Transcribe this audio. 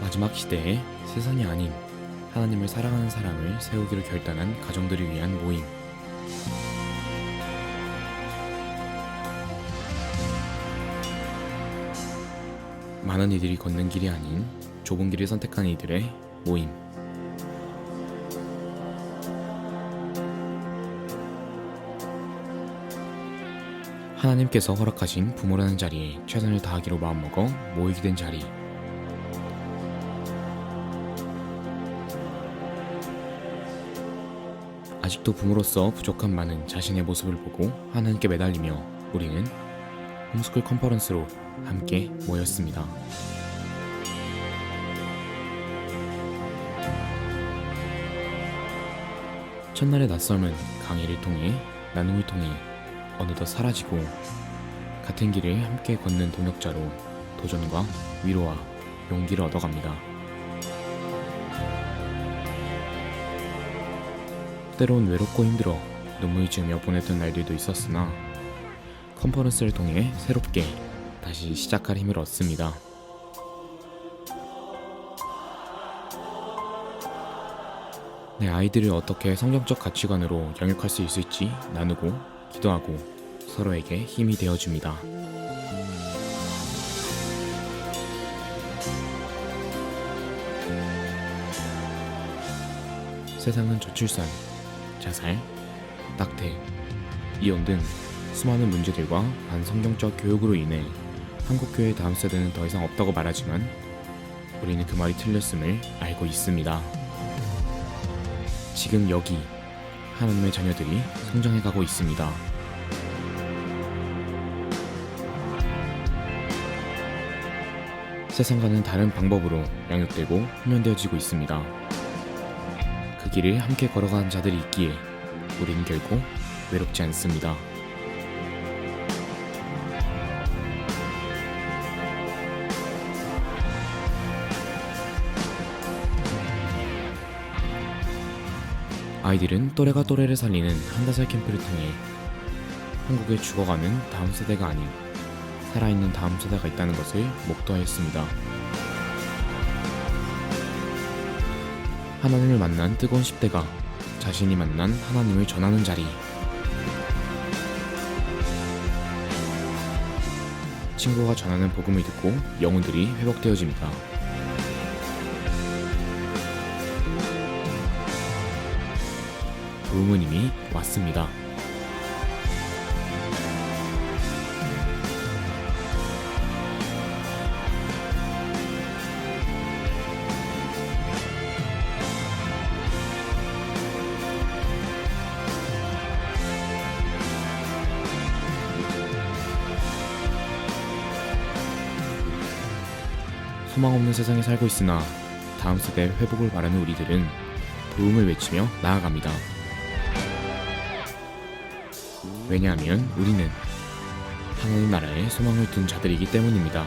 마지막 시대에 세상이 아닌 하나님을 사랑하는 사람을 세우기로 결단한 가정들을 위한 모임. 많은 이들이 걷는 길이 아닌 좁은 길을 선택한 이들의 모임. 하나님께서 허락하신 부모라는 자리에 최선을 다하기로 마음먹어 모이게 된 자리. 아직도 부모로서 부족한 많은 자신의 모습을 보고 하나님께 매달리며 우리는 홈스쿨 컨퍼런스로 함께 모였습니다. 첫날의 낯섦은 강의를 통해 나눔을 통해 어느덧 사라지고 같은 길을 함께 걷는 동역자로 도전과 위로와 용기를 얻어갑니다. 때론 외롭고 힘들어 눈물 지으며 보냈던 날들도 있었으나 컨퍼런스를 통해 새롭게 다시 시작할 힘을 얻습니다. 내 아이들을 어떻게 성경적 가치관으로 양육할 수 있을지 나누고 기도하고 서로에게 힘이 되어줍니다. 세상은 저출산, 자살, 낙태, 이혼 등 수많은 문제들과 반성경적 교육으로 인해 한국 교회 다음 세대는 더 이상 없다고 말하지만 우리는 그 말이 틀렸음을 알고 있습니다. 지금 여기 하나님의 자녀들이 성장해가고 있습니다. 세상과는 다른 방법으로 양육되고 훈련되어지고 있습니다. 그 길을 함께 걸어가는 자들이 있기에 우리는 결코 외롭지 않습니다. 아이들은 또래가 또래를 살리는 한 다살 캠프를 통해 한국에 죽어가는 다음 세대가 아닌 살아있는 다음 세대가 있다는 것을 목도하였습니다. 하나님을 만난 뜨거운 10대가 자신이 만난 하나님을 전하는 자리. 친구가 전하는 복음을 듣고 영혼들이 회복되어집니다. 이미 왔습니다. 소망 없는 세상에 살고 있으나 다음 세대 회복을 바라는 우리들은 도움을 외치며 나아갑니다. 왜냐하면 우리는 하나님 나라에 소망을 둔 자들이기 때문입니다.